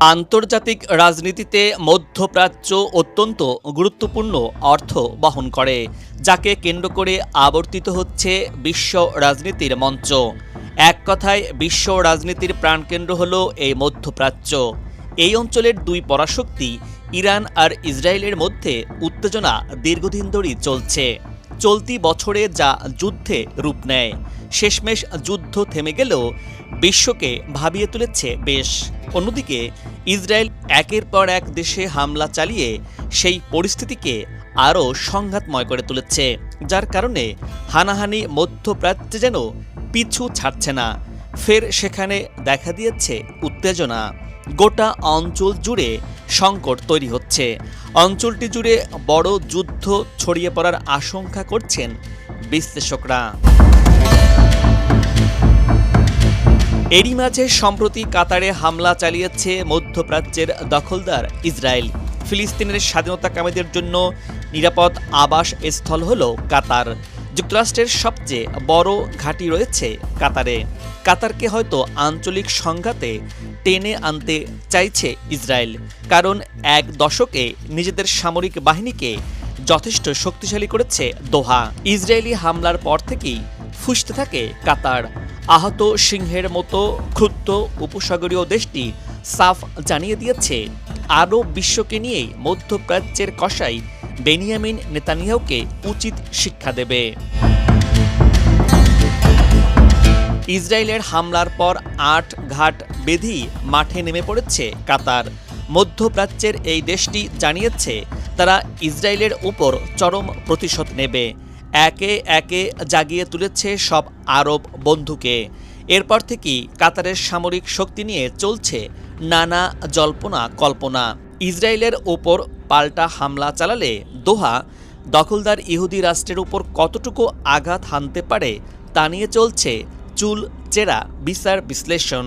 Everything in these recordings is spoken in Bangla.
আন্তর্জাতিক রাজনীতিতে মধ্যপ্রাচ্য অত্যন্ত গুরুত্বপূর্ণ অর্থ বহন করে, যাকে কেন্দ্র করে আবর্তিত হচ্ছে বিশ্ব রাজনীতির মঞ্চ। এক কথায়, বিশ্ব রাজনীতির প্রাণকেন্দ্র হল এই মধ্যপ্রাচ্য। এই অঞ্চলের দুই পরাশক্তি, ইরান আর ইসরায়েলের মধ্যে উত্তেজনা দীর্ঘদিন ধরেই চলছে। চলতি বছরে যা যুদ্ধে রূপ নেয়, শেষমেশ যুদ্ধ থেমে গেলেও বিশ্বকে ভাবিয়ে তুলেছে বেশ। অন্যদিকে ইসরায়েল একের পর এক দেশে হামলা চালিয়ে সেই পরিস্থিতিকে আরও সংঘাতময় করে তুলেছে, যার কারণে হানাহানি মধ্যপ্রাচ্যে যেন পিছু ছাড়ছে না। ফের সেখানে দেখা দিয়েছে উত্তেজনা। গোটা অঞ্চল জুড়ে সংকট তৈরি হচ্ছে। অঞ্চলটি জুড়ে বড় যুদ্ধ ছড়িয়ে পড়ার আশঙ্কা করছেন বিশ্লেষকরা। এরই মাঝে সম্প্রতি কাতারে হামলা চালিয়েছে মধ্যপ্রাচ্যের দখলদার ইসরায়েল। ফিলিস্তিনের স্বাধীনতাকামীদের জন্য নিরাপদ আবাস স্থল হল কাতার। যুক্তরাষ্ট্রের সবচেয়ে বড় ঘাঁটি রয়েছে কাতারে। কাতারকে হয়তো আঞ্চলিক সংঘাতে টেনে আনতে চাইছে ইসরায়েল, কারণ এক দশকে নিজেদের সামরিক বাহিনীকে যথেষ্ট শক্তিশালী করেছে দোহা। ইসরায়েলি হামলার পর থেকেই ফুসতে থাকে কাতার। আহত সিংহের মতো ক্ষুদ্র উপসাগরীয় দেশটি সাফ জানিয়ে দিয়েছে। আরও বিশ্বকে নিয়েই মধ্যপ্রাচ্যের কষাই বেনিয়ামিন নেতানিয়াহুকে উচিত শিক্ষা দেবে। ইসরায়েলের হামলার পর আট ঘাট বেধি মাঠে নেমে পড়েছে কাতার। মধ্যপ্রাচ্যের এই দেশটি জানিয়েছে, তারা ইসরায়েলের উপর চরম প্রতিশোধ নেবে। একে একে জাগিয়ে তুলেছে সব আরব বন্ধুকে। এরপর থেকেই কাতারের সামরিক শক্তি নিয়ে চলছে নানা জল্পনা কল্পনা। ইসরায়েলের ওপর পাল্টা হামলা চালালে দোহা দখলদার ইহুদি রাষ্ট্রের উপর কতটুকু আঘাত হানতে পারে তা নিয়ে চলছে চুল চেরা বিচার বিশ্লেষণ।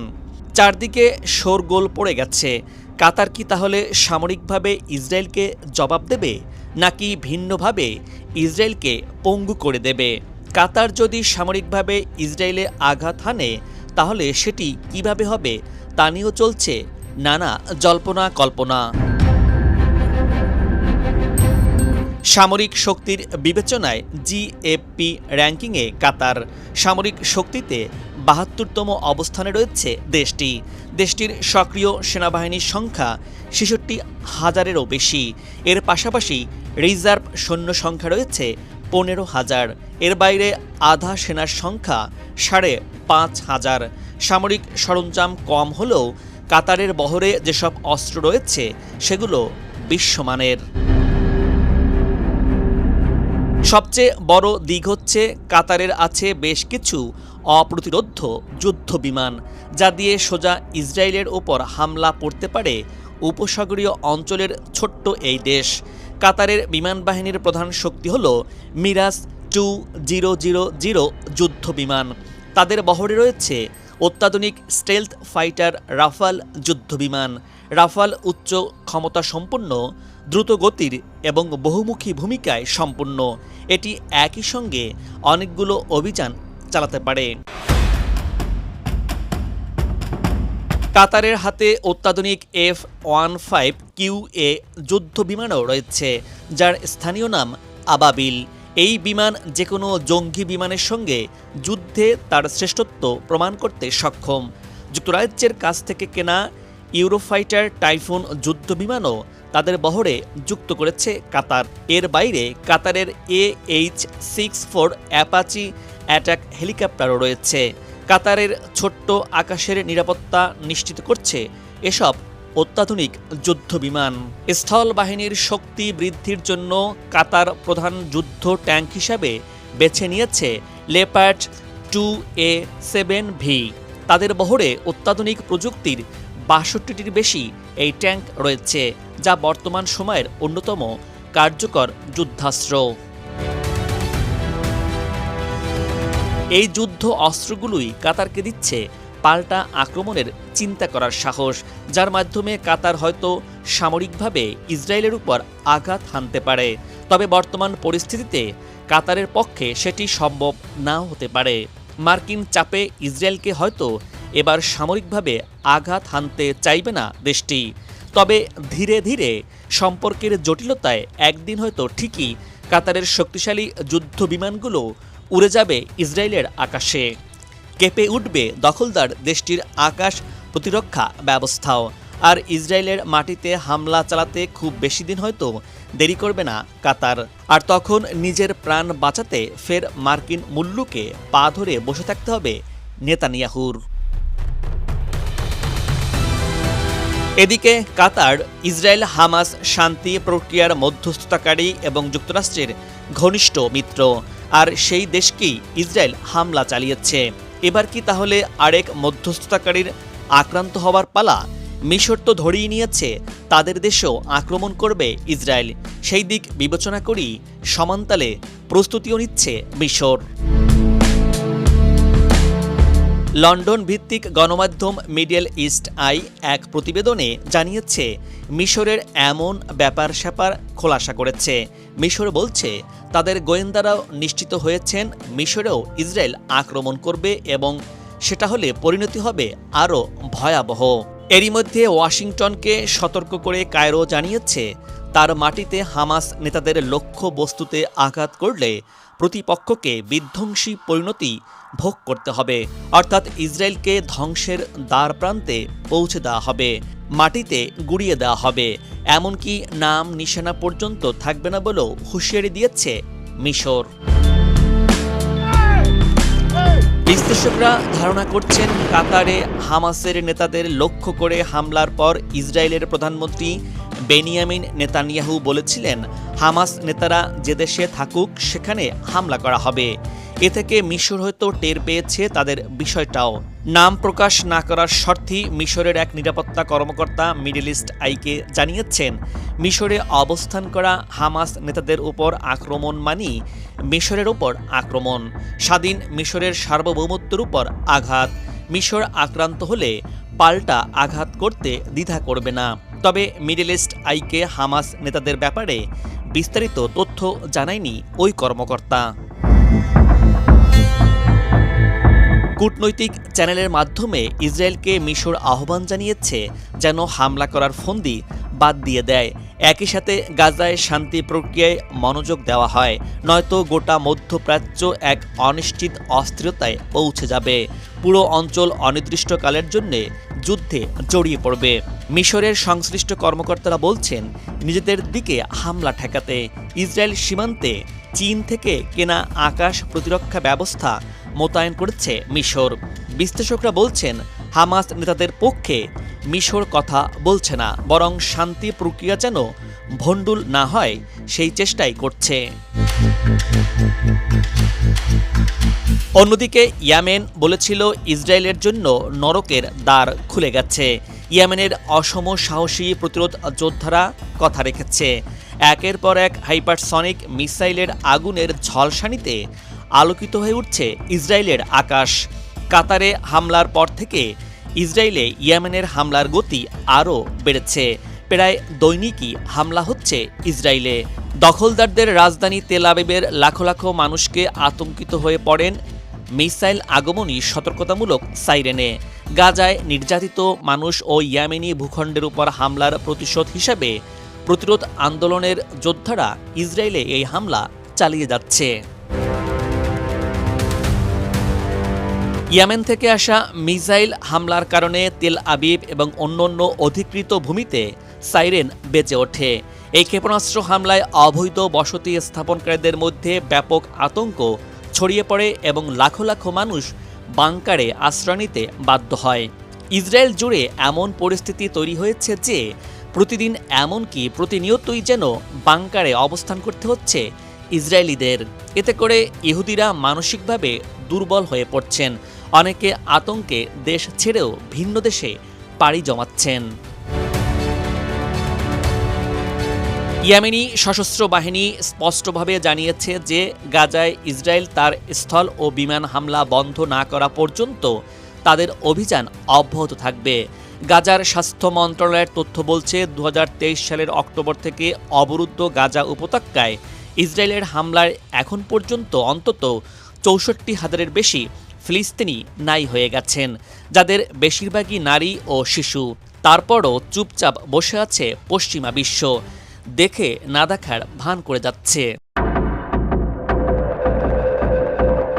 চারদিকে শোরগোল পড়ে গেছে। কাতার কি তাহলে সামরিকভাবে ইসরায়েলকে জবাব দেবে নাকি ভিন্নভাবে ইসরায়েলকে পঙ্গু করে দেবে। কাতার যদি সামরিকভাবে ইসরায়েলে আঘাত হানে, তাহলে সেটি কীভাবে হবে তা নিয়েও চলছে নানা জল্পনা কল্পনা সামরিক শক্তির বিবেচনায় জিএফপি র্যাঙ্কিংয়ে কাতার সামরিক শক্তিতে বাহাত্তরতম অবস্থানে রয়েছে দেশটি। দেশটির সক্রিয় সেনাবাহিনীর সংখ্যা ছেষট্টি হাজারেরও বেশি। এর পাশাপাশি রিজার্ভ সৈন্য সংখ্যা রয়েছে পনেরো হাজার। এর বাইরে আধা সেনার সংখ্যা সাড়ে পাঁচ হাজার। সামরিক সরঞ্জাম কম হলেও কাতারের বহরে যেসব অস্ত্র রয়েছে, সেগুলো বিশ্বমানের। সবচেয়ে বড় দিক হচ্ছে কাতারের আছে বেশ কিছু অপ্রতিরোধ্য যুদ্ধ বিমান যা দিয়ে সোজা ইসরায়েলের ওপর হামলা পড়তে পারে উপসাগরীয় অঞ্চলের ছোট্ট এই দেশ। কাতারের বিমান বাহিনীর প্রধান শক্তি হল Mirage two zero zero zero যুদ্ধ বিমান তাদের বহরে রয়েছে অত্যাধুনিক স্টেলথ ফাইটার রাফাল যুদ্ধবিমান। রাফাল উচ্চ ক্ষমতা সম্পন্ন, দ্রুত গতির এবং বহুমুখী ভূমিকায় সম্পূর্ণ এটি একই সঙ্গে অনেকগুলো অভিযান চালাতে পারে। কাতারের হাতে অত্যাধুনিক F one five Q A যুদ্ধ বিমানও রয়েছে, যার স্থানীয় নাম আবাবিল। এই বিমান যে কোনো জঙ্গি বিমানের সঙ্গে যুদ্ধে তার শ্রেষ্ঠত্ব প্রমাণ করতে সক্ষম। যুক্তরাজ্যের কাছ থেকে কেনা ইউরোফাইটার, টাইফুন যুদ্ধ বিমানও তাদের বহরে যুক্ত করেছে কাতার। এর বাইরে কাতারের A H six four Apache attack হেলিকপ্টারও রয়েছে। কাতারের ছোট্ট আকাশের নিরাপত্তা নিশ্চিত করছে এসব অত্যাধুনিক যুদ্ধ বিমান স্থল বাহিনীর শক্তি বৃদ্ধির জন্য কাতার প্রধান যুদ্ধ ট্যাঙ্ক হিসাবে বেছে নিয়েছে Leopard two A seven V. তাদের বহরে অত্যাধুনিক প্রযুক্তির বাষট্টিটির বেশি এই ট্যাঙ্ক রয়েছে, যা বর্তমান সময়ের অন্যতম কার্যকর যুদ্ধাস্ত্র। এই যুদ্ধ অস্ত্রগুলোই কাতারকে দিচ্ছে পাল্টা আক্রমণের চিন্তা করার সাহস, যার মাধ্যমে কাতার হয়তো সামরিকভাবে ইসরায়েলের উপর আঘাত হানতে পারে। তবে বর্তমান পরিস্থিতিতে কাতারের পক্ষে সেটি সম্ভব নাও হতে পারে। মার্কিন চাপে ইসরায়েলকে হয়তো এবার সামরিকভাবে আঘাত হানতে চাইবে না দেশটি। তবে ধীরে ধীরে সম্পর্কের জটিলতায় একদিন হয়তো ঠিকই কাতারের শক্তিশালী যুদ্ধ বিমানগুলো উড়ে যাবে ইসরায়েলের আকাশে। কেঁপে উঠবে দখলদার দেশটির আকাশ প্রতিরক্ষা ব্যবস্থাও। আর ইসরায়েলের মাটিতে হামলা চালাতে খুব বেশি দিন হয়তো দেরি করবে না কাতার। আর তখন নিজের প্রাণ বাঁচাতে ফের মার্কিন মুল্লুকে পা ধরে বসে থাকতে হবে নেতানিয়াহুর। এদিকে কাতার, ইসরায়েল হামাস শান্তি প্রক্রিয়ার মধ্যস্থতাকারী এবং যুক্তরাষ্ট্রের ঘনিষ্ঠ মিত্র। আর সেই দেশকেই ইসরায়েল হামলা চালিয়েছে। এবার কি তাহলে আরেক মধ্যস্থতাকারীর আক্রান্ত হওয়ার পালা? মিশর তো ধরিয়ে নিয়েছে, তাদের দেশেও আক্রমণ করবে ইসরায়েল। সেই দিক বিবেচনা করেই সমান্তালে প্রস্তুতিও নিচ্ছে মিশর। লন্ডন ভিত্তিক গণমাধ্যম মিডল ইস্ট আই এক প্রতিবেদনে জানিয়েছে, মিশরের এমন ব্যাপার স্যাপার খোলাসা করেছে। মিশর বলছে, তাদের গোয়েন্দারাও নিশ্চিত হয়েছেন মিশরেও ইসরায়েল আক্রমণ করবে এবং সেটা হলে পরিণতি হবে আরও ভয়াবহ। এরই মধ্যে ওয়াশিংটনকে সতর্ক করে কায়রো জানিয়েছে, তার মাটিতে হামাস নেতাদের লক্ষ্য বস্তুতে আঘাত করলে প্রতিপক্ষকে বিধ্বংসী পরিণতি ভোগ করতে হবে। অর্থাৎ ইসরায়েলকে ধ্বংসের দ্বার প্রান্তে পৌঁছে দেওয়া হবে, মাটিতে গুড়িয়ে দেওয়া হবে। এমনকি নাম নিশানা পর্যন্ত থাকবে না বলেও হুঁশিয়ারি দিয়েছে মিশর। বিশ্লেষকরা ধারণা করছেন, কাতারে হামাসের নেতাদের লক্ষ্য করে হামলার পর ইসরায়েলের প্রধানমন্ত্রী বেনিয়ামিন নেতানিয়াহু বলেছিলেন, হামাস নেতারা যে দেশে থাকুক, সেখানে হামলা করা হবে। এ থেকে মিশর হয়তো টের পেয়েছে তাদের বিষয়টাও। নাম প্রকাশ না করার শর্তেই মিশরের এক নিরাপত্তা কর্মকর্তা মিডল ইস্ট আইকে জানিয়েছেন, মিশরে অবস্থান করা হামাস নেতাদের উপর আক্রমণ মানি মিশরের উপর আক্রমণ। স্বাধীন মিশরের সার্বভৌমত্বের উপর আঘাত। মিশর আক্রান্ত হলে পাল্টা আঘাত করতে দ্বিধা করবে না। তবে মিডল ইস্ট আইকে হামাস নেতাদের ব্যাপারে বিস্তারিত তথ্য জানায়নি ওই কর্মকর্তা। কূটনৈতিক চ্যানেলের মাধ্যমে ইসরায়েলকে মিশর আহ্বান জানিয়েছে যেন হামলা করার ফন্দি বাদ দিয়ে দেয়। একই সাথে গাজায় শান্তি প্রক্রিয়ায় মনোযোগ দেওয়া হয়, নয়তো গোটা মধ্যপ্রাচ্য এক অনিশ্চিত অস্থিরতায় পৌঁছে যাবে। পুরো অঞ্চল অনির্দিষ্টকালের জন্য যুদ্ধে জড়িয়ে পড়বে। মিশরের সংশ্লিষ্ট কর্মকর্তারা বলছেন, নিজেদের দিকে হামলা ঠেকাতে ইসরায়েল সীমান্তে চীন থেকে কেনা আকাশ প্রতিরক্ষা ব্যবস্থা মোতায়েন করেছে মিশর। বিশ্লেষকরা বলছেন, হামাস নেতাদের পক্ষে মিশর কথা বলছে না, বরং শান্তি প্রক্রিয়া যেন ভণ্ডুল না হয়, সেই চেষ্টাই করছে। অন্যদিকে ইয়ামেন বলেছিল, ইসরায়েলের জন্য নরকের দ্বার খুলে গেছে। ইয়ামেনের অসম সাহসী প্রতিরোধ যোদ্ধারা কথা রেখেছে। একের পর এক হাইপারসনিক মিসাইলের আগুনের ঝলসানিতে আলোকিত হয়ে উঠছে ইসরায়েলের আকাশ। কাতারে হামলার পর থেকে ইসরায়েলে ইয়েমেনের হামলার গতি আরও বেড়েছে। প্রায় দৈনিকই হামলা হচ্ছে ইসরায়েলে। দখলদারদের রাজধানী তেল আবিবের লাখো লাখো মানুষকে আতঙ্কিত হয়ে পড়েন মিসাইল আগমনী সতর্কতামূলক সাইরেনে। গাজায় নির্যাতিত মানুষ ও ইয়ামেনি ভূখণ্ডের উপর হামলার প্রতিশোধ হিসাবে প্রতিরোধ আন্দোলনের যোদ্ধারা ইসরায়েলে এই হামলা চালিয়ে যাচ্ছে। ইয়ামেন থেকে আসা মিসাইল হামলার কারণে তেল আবিব এবং অন্যান্য অধিকৃত ভূমিতে সাইরেন বেঁচে ওঠে। এই ক্ষেপণাস্ত্র হামলায় অবৈধ বসতি স্থাপনকারীদের মধ্যে ব্যাপক আতঙ্ক ছড়িয়ে পড়ে এবং লাখো লাখো মানুষ বাংকারে আশ্রয় নিতে বাধ্য হয়। ইসরায়েল জুড়ে এমন পরিস্থিতি তৈরি হয়েছে যে, প্রতিদিন এমনকি প্রতিনিয়তই যেন বাংকারে অবস্থান করতে হচ্ছে ইসরায়েলিদের। এতে করে ইহুদিরা মানসিকভাবে দুর্বল হয়ে পড়ছেন। অনেকে আতঙ্কে দেশ ছেড়েও ভিন্ন দেশে পাড়ি জমাচ্ছেন। ইয়ামেনি সশস্ত্র বাহিনী স্পষ্টভাবে জানিয়েছে যে গাজায় ইসরায়েল তার স্থল ও বিমান হামলা বন্ধ না করা পর্যন্ত তাদের অভিযান অব্যাহত থাকবে। গাজার স্বাস্থ্য মন্ত্রণালয়ের তথ্য বলছে দু হাজার তেইশ সালের অক্টোবর থেকে অবরুদ্ধ গাজা উপত্যকায় ইসরায়েলের হামলায় এখন পর্যন্ত অন্তত চৌষট্টি হাজারের বেশি ফিলিস্তিনি নাই হয়ে গেছেন, যাদের বেশিরভাগই নারী ও শিশু। তারপরও চুপচাপ বসে আছে পশ্চিমা বিশ্ব। দেখে না দেখার ভান করে যাচ্ছে।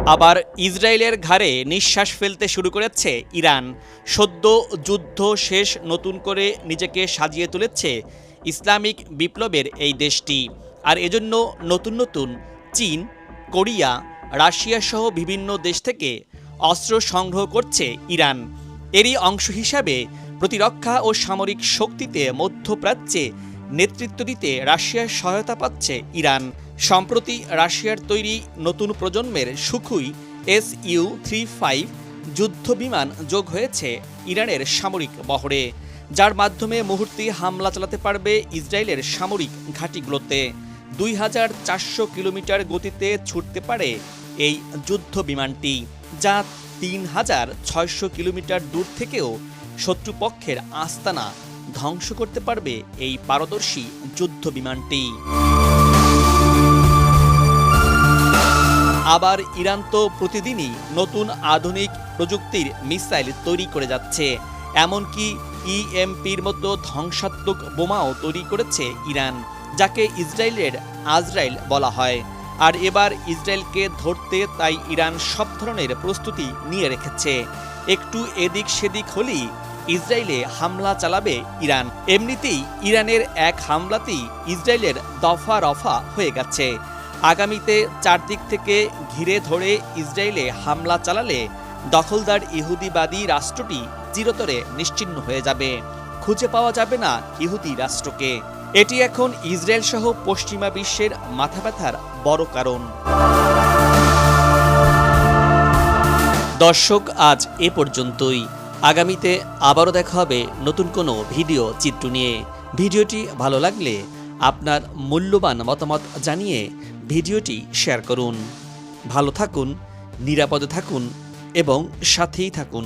আবার ইসরায়েলের ঘাড়ে নিঃশ্বাস ফেলতে শুরু করেছে ইরান। সদ্য যুদ্ধ শেষ নতুন করে নিজেকে সাজিয়ে তুলেছে ইসলামিক বিপ্লবের এই দেশটি। আর এজন্য নতুন নতুন চীন, কোরিয়া, রাশিয়া সহ বিভিন্ন দেশ থেকে অস্ত্র সংগ্রহ করছে ইরান। এরই অংশ হিসাবে প্রতিরক্ষা ও সামরিক শক্তিতে মধ্যপ্রাচ্যে নেতৃত্ব দিতে রাশিয়ার সহায়তা পাচ্ছে ইরান। সম্প্রতি রাশিয়ার তৈরি নতুন প্রজন্মের Sukhoi S U three five যুদ্ধ বিমান যোগ হয়েছে ইরানের সামরিক বহরে, যার মাধ্যমে মুহূর্তে হামলা চালাতে পারবে ইসরায়েলের সামরিক ঘাঁটিগুলোতে। দুই হাজার চারশো কিলোমিটার গতিতে ছুটতে পারে এই যুদ্ধ বিমানটি, যা তিন হাজার ছয়শো কিলোমিটার দূর থেকেও শত্রুপক্ষের আস্তানা ধ্বংস করতে পারবে এই পারদর্শী যুদ্ধ বিমানটি। আবার ইরান তো প্রতিদিনই নতুন আধুনিক প্রযুক্তির মিসাইল তৈরি করে যাচ্ছে, এমনকি ইএমপির মতো ধ্বংসাত্মক বোমাও তৈরি করেছে ইরান। যাকে ইসরায়েলের আজরাইল বলা হয়। আর এবার ইসরায়েলকে ধরতে তাই ইরান সব ধরনের প্রস্তুতি নিয়ে রেখেছে। একটু এদিক সেদিক হলেই ইসরায়েলে হামলা চালাবে ইরান। এমনিতেই ইরানের এক হামলাতেই ইসরায়েলের দফা রফা হয়ে গেছে। আগামীতে চারদিক থেকে ঘিরে ধরে ইসরায়েলে হামলা চালালে দখলদার ইহুদিবাদী রাষ্ট্রটি চিরতরে নিশ্চিহ্ন হয়ে যাবে। খুঁজে পাওয়া যাবে না ইহুদি রাষ্ট্রকে। এটি এখন ইসরায়েল সহ পশ্চিমা বিশ্বের মাথা ব্যথার বড় কারণ। দর্শক, আজ এ পর্যন্তই। আগামীতে আবারও দেখা হবে নতুন কোনো ভিডিও চিত্র নিয়ে। ভিডিওটি ভালো লাগলে আপনার মূল্যবান মতামত জানিয়ে ভিডিওটি শেয়ার করুন। ভালো থাকুন, নিরাপদে থাকুন এবং সাথেই থাকুন।